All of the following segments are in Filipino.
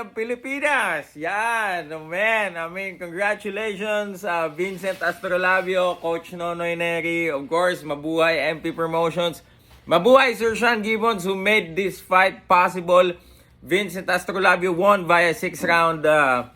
of Pilipinas. Yan, man. I mean, congratulations, uh, Vincent Astrolabio, Coach Nonoy Neri. Of course, mabuhay MP Promotions. Mabuhay Sir Sean Gibbons who made this fight possible. Vincent Astrolabio won via 6-round uh,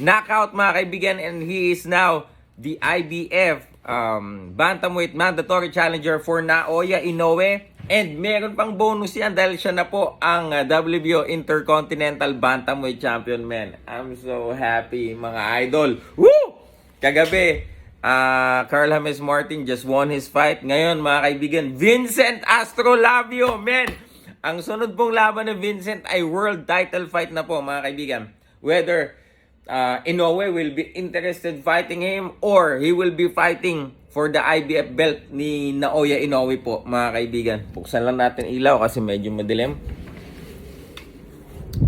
knockout, mga kaibigan. And he is now the IBF um, Bantamweight Mandatory Challenger for Naoya Inoue. And meron pang bonus yan dahil siya na po ang uh, WBO Intercontinental Bantamweight Champion, man. I'm so happy, mga idol. Woo! Kagabi, ah Carl James Martin just won his fight. Ngayon, mga kaibigan, Vincent Astrolabio, man. Ang sunod pong laban ni Vincent ay world title fight na po, mga kaibigan. Whether uh, Inoue will be interested fighting him or he will be fighting for the IBF belt ni Naoya Inoue po, mga kaibigan. Buksan lang natin ilaw kasi medyo madilim.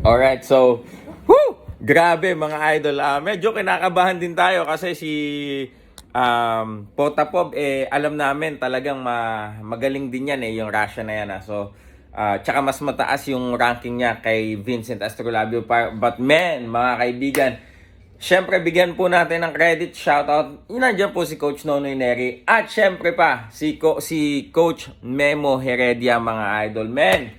Alright, so, whoo! Grabe mga idol. Ah, medyo kinakabahan din tayo kasi si um, Potapov, eh, alam namin talagang ma- magaling din yan eh, yung Russia na yan. Ah. So, ah, tsaka mas mataas yung ranking niya kay Vincent Astrolabio. But man, mga kaibigan, Siyempre, bigyan po natin ng credit, shoutout. Nandiyan po si Coach Nonoy Neri. At siyempre pa, si, Co- si Coach Memo Heredia, mga idol. Men,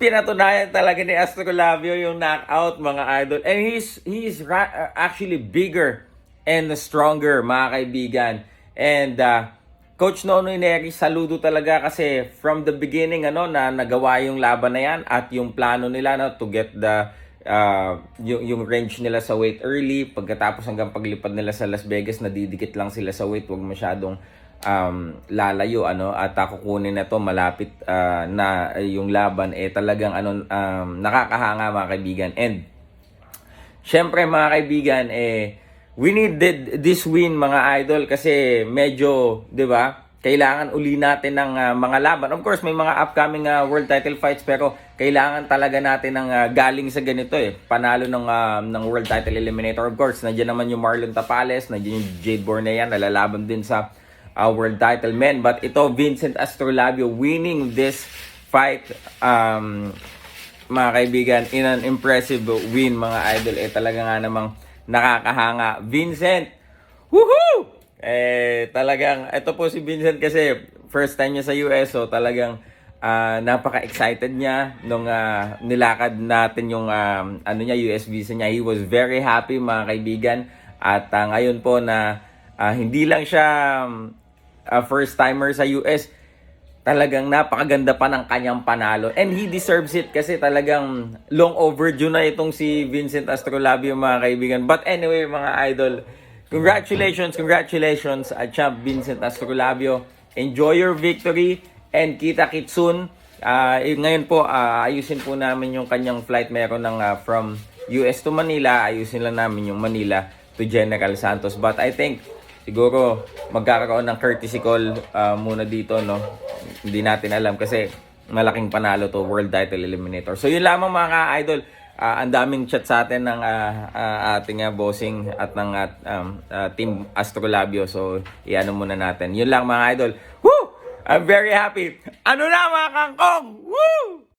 pinatunayan talaga ni Astrolabio yung knockout, mga idol. And he's, he's ra- uh, actually bigger and stronger, mga kaibigan. And uh, Coach Nonoy Neri, saludo talaga kasi from the beginning, ano, na nagawa yung laban na yan at yung plano nila no, to get the uh, yung, yung range nila sa weight early, pagkatapos hanggang paglipad nila sa Las Vegas, nadidikit lang sila sa weight, wag masyadong um, lalayo ano? At uh, kukunin na to malapit uh, na uh, yung laban. Eh talagang ano um, nakakahanga mga kaibigan. And syempre mga kaibigan eh we needed this win mga idol kasi medyo 'di ba kailangan uli natin ng uh, mga laban. Of course, may mga upcoming uh, world title fights pero kailangan talaga natin ng uh, galing sa ganito eh. Panalo ng uh, ng world title eliminator. Of course, nandiyan naman yung Marlon Tapales, nandiyan yung Jade Bornean, nalalaban din sa uh, world title men. But ito, Vincent Astrolabio winning this fight um, mga kaibigan, in an impressive win mga idol. Eh talaga nga namang nakakahanga. Vincent, woohoo! Eh, talagang, ito po si Vincent kasi first time niya sa US, so talagang ah, napaka-excited niya nung ah, nilakad natin yung um, ano niya, US visa niya. He was very happy mga kaibigan. At ah, ngayon po na ah, hindi lang siya um, ah, first timer sa US, talagang napakaganda pa ng kanyang panalo. And he deserves it kasi talagang long overdue na itong si Vincent Astrolabio mga kaibigan. But anyway mga idol, congratulations, congratulations at Champ Vincent Astrolabio. Enjoy your victory and kita kits soon. Ah, eh, ngayon po, ah, ayusin po namin yung kanyang flight. Meron ng ah, from US to Manila. Ayusin lang namin yung Manila to General Santos. But I think siguro magkakaroon ng courtesy call ah, muna dito, no? Hindi natin alam kasi malaking panalo to World Title Eliminator. So yun lamang mga idol. Ah, ang daming chat sa atin ng ah, ah, ating ah, bossing at ng ah, um, ah, team Astrolabio. So iano muna natin. Yun lang mga idol. Woo! I'm very happy. Ano na mga kangkong? Woo!